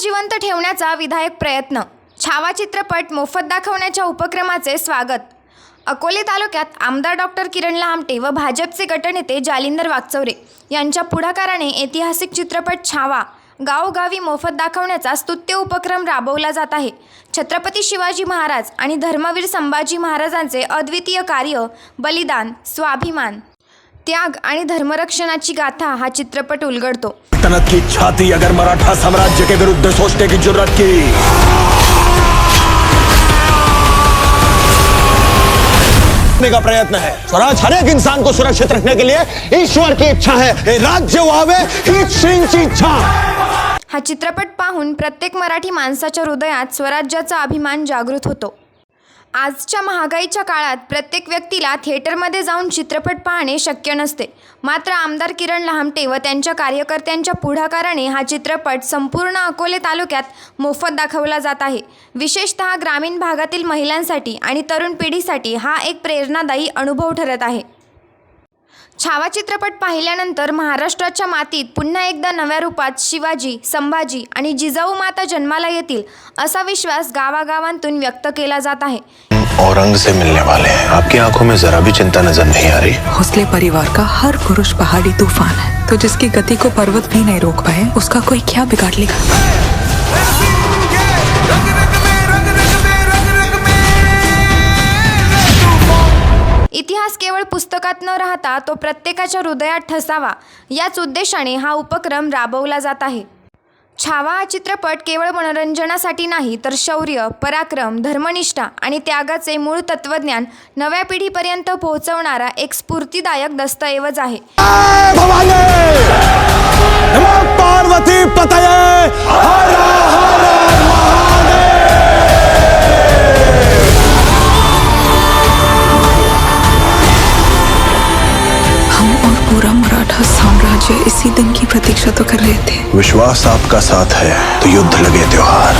जिवंत ठेवण्याचा विधायक प्रयत्न. छावा चित्रपट मोफत दाखवण्याच्या उपक्रमाचे स्वागत. अकोले तालुक्यात आमदार डॉक्टर किरण लहामटे व भाजपचे गटनेते जालिंदर वागचौरे यांच्या पुढाकाराने ऐतिहासिक चित्रपट छावा गावोगावी मोफत दाखवण्याचा स्तुत्य उपक्रम राबवला जात आहे. छत्रपती शिवाजी महाराज आणि धर्मवीर संभाजी महाराजांचे अद्वितीय कार्य बलिदान स्वाभिमान त्याग आणि धर्मरक्षणाची गाथा हा चित्रपट उलगडतो. सल्तनत की छाती अगर मराठा साम्राज्य के विरुद्ध सोचने की जरूरत की। का प्रयत्न है। स्वराज हर एक इंसान को सुरक्षित रखने के लिए ईश्वर की इच्छा है। हे राज्य श्रींची इच्छा। हा चित्रपट पाहून प्रत्येक मराठी माणसाच्या हृदयात स्वराज्याचा अभिमान जागृत होतो. आजच्या महागाईच्या काळात प्रत्येक व्यक्तीला थिएटरमध्ये जाऊन चित्रपट पाहणे शक्य नसते. मात्र आमदार किरण लहामटे व त्यांच्या कार्यकर्त्यांच्या पुढाकाराने हा चित्रपट संपूर्ण अकोले तालुक्यात मोफत दाखवला जात आहे. विशेषतः ग्रामीण भागातील महिलांसाठी आणि तरुण पिढीसाठी हा एक प्रेरणादायी अनुभव ठरत आहे. छावा चित्रपट पाहिल्यानंतर महाराष्ट्राच्या मातीत पुन्हा एकदा नव्या रूपात शिवाजी संभाजी आणि जिजाऊ माता जन्माला येतील असा विश्वास गावागावांतून व्यक्त केला जात आहे. औरंग से मिलने वाले हैं। आपकी आंखों में जरा भी चिंता नजर नहीं आ रही? भोसले परिवार का हर पुरुष पहाड़ी तूफान है। तो जिसकी गति को पर्वत भी नहीं रोक पाए उसका कोई क्या बिगाड़ लेगा? इतिहास केवळ पुस्तकात न राहता तो प्रत्येकाच्या हृदयात ठसावा याच उद्देशाने हा उपक्रम राबवला जात आहे. छावा हा चित्रपट केवळ मनोरंजनासाठी नाही तर शौर्य पराक्रम धर्मनिष्ठा आणि त्यागाचे मूळ तत्त्वज्ञान नव्या पिढीपर्यंत पोहोचवणारा एक स्फूर्तीदायक दस्तऐवज आहे. प्रतीक्षा तो कर रहे थे विश्वास आपका साथ है तो युद्ध लगे त्योहार।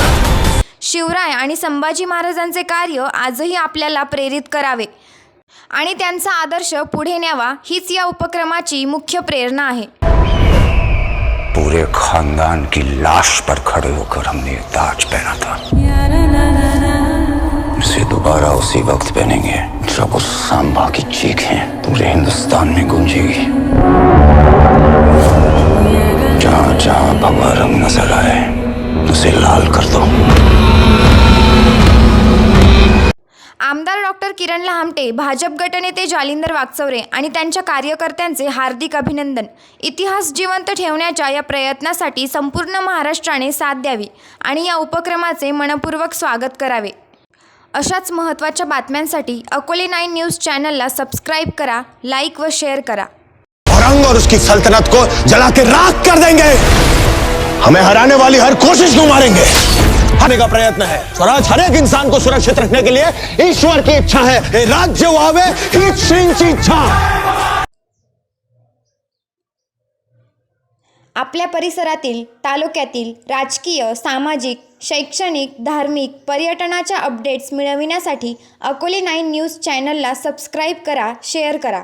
शिवराय आणि संभाजी महाराजांचे कार्य आजही आपल्याला प्रेरित करावे आणि त्यांचा आदर्श पुढे न्यावा हीच या उपक्रमाची मुख्य प्रेरणा आहे. पूरे खानदान की लाश पर खड़े होकर हमने ताज पहना था। इसे दोबारा उसी वक्त पहनेंगे जब उस सांबा की चीखें पूरे हिंदुस्तान में गूंजेगी। आमदार डॉक्टर किरण लहामटे भाजप गटनेते जालिंदर वागचौरे आणि त्यांच्या कार्यकर्त्यांचे हार्दिक अभिनंदन. इतिहास जिवंत ठेवण्याच्या या प्रयत्नासाठी संपूर्ण महाराष्ट्राने साथ द्यावी आणि या उपक्रमाचे मनपूर्वक स्वागत करावे. अशाच महत्त्वाच्या बातम्यांसाठी अकोले नाईन न्यूज चॅनलला सबस्क्राईब करा लाईक व शेअर करा. औरंग और उसकी सल्तनत को जला के राख कर देंगे. हमें हराने वाली हर कोशिश को मारेंगे. हराने का प्रयत्न है। स्वराज हर एक इंसान को सुरक्षित रखने के लिए ईश्वर की इच्छा है। राज्य व्हावे हीच श्रींची इच्छा। आपल्या परिसरातील तालुक्यातील राजकीय सामाजिक शैक्षणिक धार्मिक पर्यटनाच्या अपडेट्स मिळविण्यासाठी अकोले नाईन न्यूज चॅनलला सबस्क्राईब करा शेअर करा.